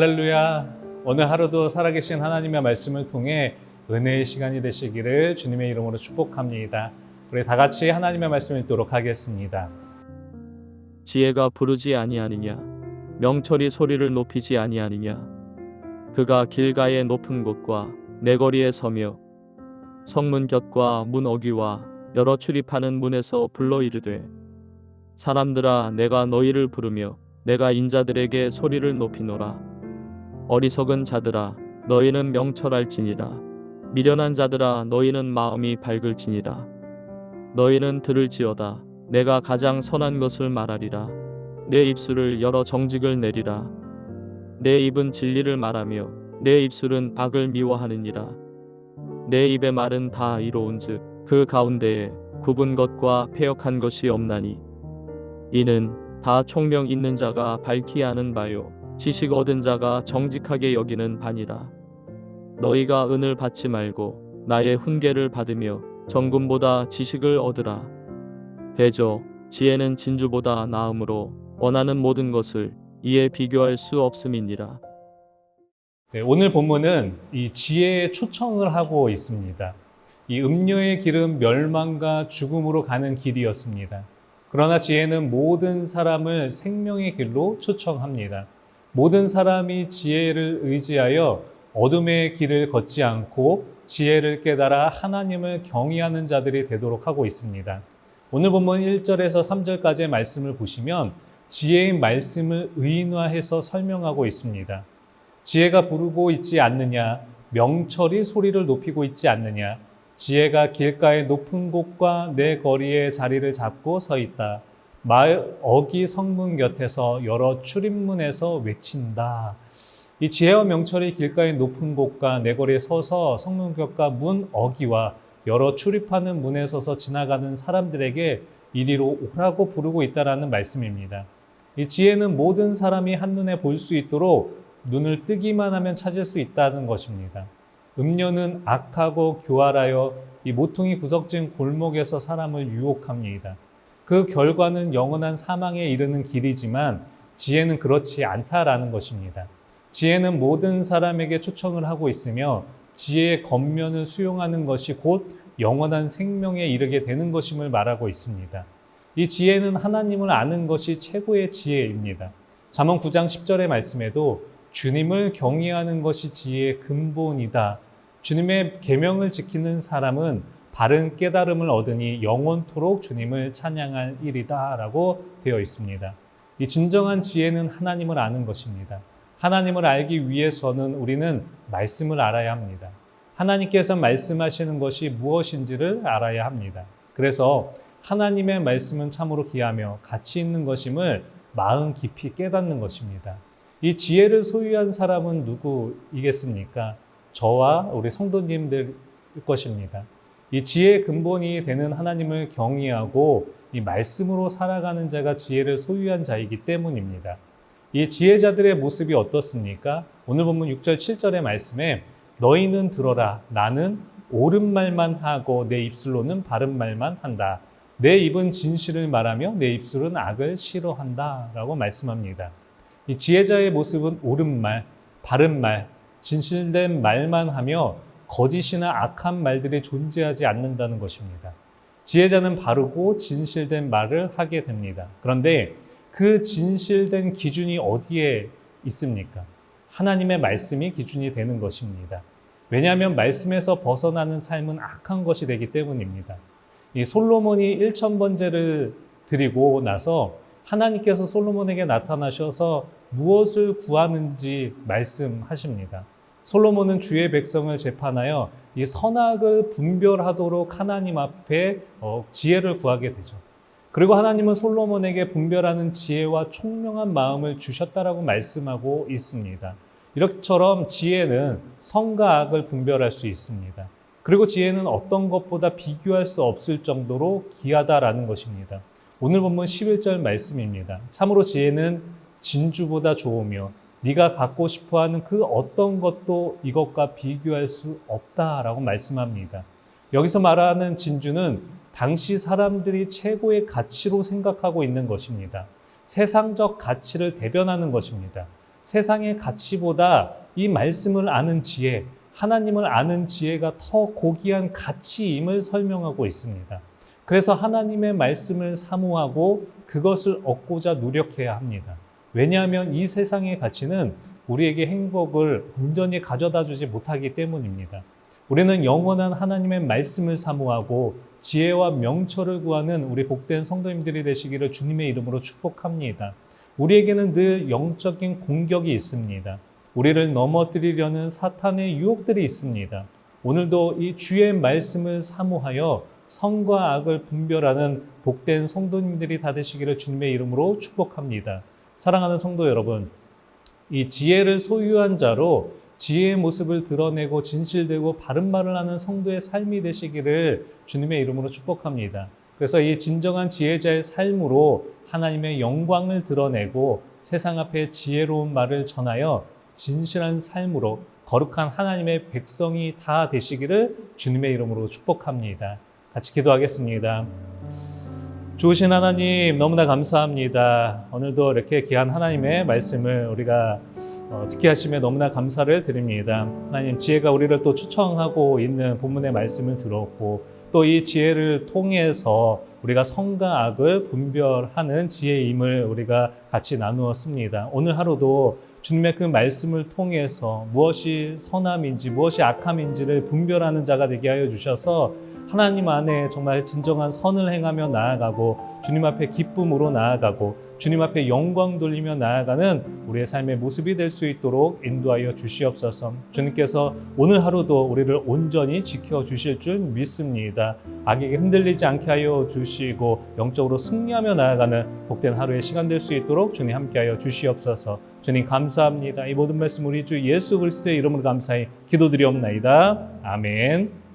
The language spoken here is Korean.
할렐루야. 오늘 하루도 살아계신 하나님의 말씀을 통해 은혜의 시간이 되시기를 주님의 이름으로 축복합니다. 우리 다 같이 하나님의 말씀 읽도록 하겠습니다. 지혜가 부르지 아니하느냐 명철이 소리를 높이지 아니하느냐 그가 길가의 높은 곳과 내거리에 서며 성문 곁과 문 어귀와 여러 출입하는 문에서 불러 이르되 사람들아 내가 너희를 부르며 내가 인자들에게 소리를 높이노라 어리석은 자들아 너희는 명철할지니라 미련한 자들아 너희는 마음이 밝을지니라 너희는 들을지어다 내가 가장 선한 것을 말하리라. 내 입술을 열어 정직을 내리라. 내 입은 진리를 말하며 내 입술은 악을 미워하느니라. 내 입의 말은 다 이로운즉 그 가운데에 굽은 것과 패역한 것이 없나니 이는 다 총명 있는 자가 밝히 아는 바요 지식 얻은 자가 정직하게 여기는 바니라. 너희가 은을 받지 말고 나의 훈계를 받으며 정금보다 지식을 얻으라. 대저 지혜는 진주보다 나음으로 원하는 모든 것을 이에 비교할 수 없음이니라. 네, 오늘 본문은 이 지혜의 초청을 하고 있습니다. 이 음료의 길은 멸망과 죽음으로 가는 길이었습니다. 그러나 지혜는 모든 사람을 생명의 길로 초청합니다. 모든 사람이 지혜를 의지하여 어둠의 길을 걷지 않고 지혜를 깨달아 하나님을 경외하는 자들이 되도록 하고 있습니다. 오늘 본문 1절에서 3절까지의 말씀을 보시면 지혜의 말씀을 의인화해서 설명하고 있습니다. 지혜가 부르고 있지 않느냐, 명철이 소리를 높이고 있지 않느냐, 지혜가 길가의 높은 곳과 내 거리에 자리를 잡고 서 있다. 마을 어기 성문 곁에서 여러 출입문에서 외친다. 이 지혜와 명철이 길가의 높은 곳과 내 거리에 서서 성문 곁과 문 어기와 여러 출입하는 문에 서서 지나가는 사람들에게 이리로 오라고 부르고 있다라는 말씀입니다. 이 지혜는 모든 사람이 한눈에 볼 수 있도록 눈을 뜨기만 하면 찾을 수 있다는 것입니다. 음료는 악하고 교활하여 이 모퉁이 구석진 골목에서 사람을 유혹합니다. 그 결과는 영원한 사망에 이르는 길이지만 지혜는 그렇지 않다라는 것입니다. 지혜는 모든 사람에게 초청을 하고 있으며 지혜의 겉면을 수용하는 것이 곧 영원한 생명에 이르게 되는 것임을 말하고 있습니다. 이 지혜는 하나님을 아는 것이 최고의 지혜입니다. 잠언 9장 10절의 말씀에도 주님을 경외하는 것이 지혜의 근본이다. 주님의 계명을 지키는 사람은 바른 깨달음을 얻으니 영원토록 주님을 찬양할 일이다라고 되어 있습니다. 이 진정한 지혜는 하나님을 아는 것입니다. 하나님을 알기 위해서는 우리는 말씀을 알아야 합니다. 하나님께서 말씀하시는 것이 무엇인지를 알아야 합니다. 그래서 하나님의 말씀은 참으로 귀하며 가치 있는 것임을 마음 깊이 깨닫는 것입니다. 이 지혜를 소유한 사람은 누구이겠습니까? 저와 우리 성도님들 것입니다. 이 지혜의 근본이 되는 하나님을 경외하고 이 말씀으로 살아가는 자가 지혜를 소유한 자이기 때문입니다. 이 지혜자들의 모습이 어떻습니까? 오늘 본문 6절 7절의 말씀에 너희는 들어라 나는 옳은 말만 하고 내 입술로는 바른 말만 한다. 내 입은 진실을 말하며 내 입술은 악을 싫어한다 라고 말씀합니다. 이 지혜자의 모습은 옳은 말, 바른 말, 진실된 말만 하며 거짓이나 악한 말들이 존재하지 않는다는 것입니다. 지혜자는 바르고 진실된 말을 하게 됩니다. 그런데 그 진실된 기준이 어디에 있습니까? 하나님의 말씀이 기준이 되는 것입니다. 왜냐하면 말씀에서 벗어나는 삶은 악한 것이 되기 때문입니다. 이 솔로몬이 1천 번제를 드리고 나서 하나님께서 솔로몬에게 나타나셔서 무엇을 구하는지 말씀하십니다. 솔로몬은 주의 백성을 재판하여 이 선악을 분별하도록 하나님 앞에 어, 지혜를 구하게 되죠. 그리고 하나님은 솔로몬에게 분별하는 지혜와 총명한 마음을 주셨다라고 말씀하고 있습니다. 이렇처럼 지혜는 성과 악을 분별할 수 있습니다. 그리고 지혜는 어떤 것보다 비교할 수 없을 정도로 귀하다라는 것입니다. 오늘 본문 11절 말씀입니다. 참으로 지혜는 진주보다 좋으며 네가 갖고 싶어 하는 그 어떤 것도 이것과 비교할 수 없다라고 말씀합니다. 여기서 말하는 진주는 당시 사람들이 최고의 가치로 생각하고 있는 것입니다. 세상적 가치를 대변하는 것입니다. 세상의 가치보다 이 말씀을 아는 지혜, 하나님을 아는 지혜가 더 고귀한 가치임을 설명하고 있습니다. 그래서 하나님의 말씀을 사모하고 그것을 얻고자 노력해야 합니다. 왜냐하면 이 세상의 가치는 우리에게 행복을 온전히 가져다 주지 못하기 때문입니다. 우리는 영원한 하나님의 말씀을 사모하고 지혜와 명철을 구하는 우리 복된 성도님들이 되시기를 주님의 이름으로 축복합니다. 우리에게는 늘 영적인 공격이 있습니다. 우리를 넘어뜨리려는 사탄의 유혹들이 있습니다. 오늘도 이 주의 말씀을 사모하여 성과 악을 분별하는 복된 성도님들이 다 되시기를 주님의 이름으로 축복합니다. 사랑하는 성도 여러분, 이 지혜를 소유한 자로 지혜의 모습을 드러내고 진실되고 바른 말을 하는 성도의 삶이 되시기를 주님의 이름으로 축복합니다. 그래서 이 진정한 지혜자의 삶으로 하나님의 영광을 드러내고 세상 앞에 지혜로운 말을 전하여 진실한 삶으로 거룩한 하나님의 백성이 다 되시기를 주님의 이름으로 축복합니다. 같이 기도하겠습니다. 좋으신 하나님 너무나 감사합니다. 오늘도 이렇게 귀한 하나님의 말씀을 우리가 어, 듣게 하심에 너무나 감사를 드립니다. 하나님 지혜가 우리를 또 추청하고 있는 본문의 말씀을 들었고 또 이 지혜를 통해서 우리가 성과 악을 분별하는 지혜임을 우리가 같이 나누었습니다. 오늘 하루도 주님의 그 말씀을 통해서 무엇이 선함인지 무엇이 악함인지를 분별하는 자가 되게 하여 주셔서 하나님 안에 정말 진정한 선을 행하며 나아가고 주님 앞에 기쁨으로 나아가고 주님 앞에 영광 돌리며 나아가는 우리의 삶의 모습이 될 수 있도록 인도하여 주시옵소서. 주님께서 오늘 하루도 우리를 온전히 지켜 주실 줄 믿습니다. 악에게 흔들리지 않게 하여 주시고 영적으로 승리하며 나아가는 복된 하루의 시간 될 수 있도록 주님 함께하여 주시옵소서. 주님 감사합니다. 이 모든 말씀 우리 주 예수 그리스도의 이름으로 감사히 기도드리옵나이다. 아멘.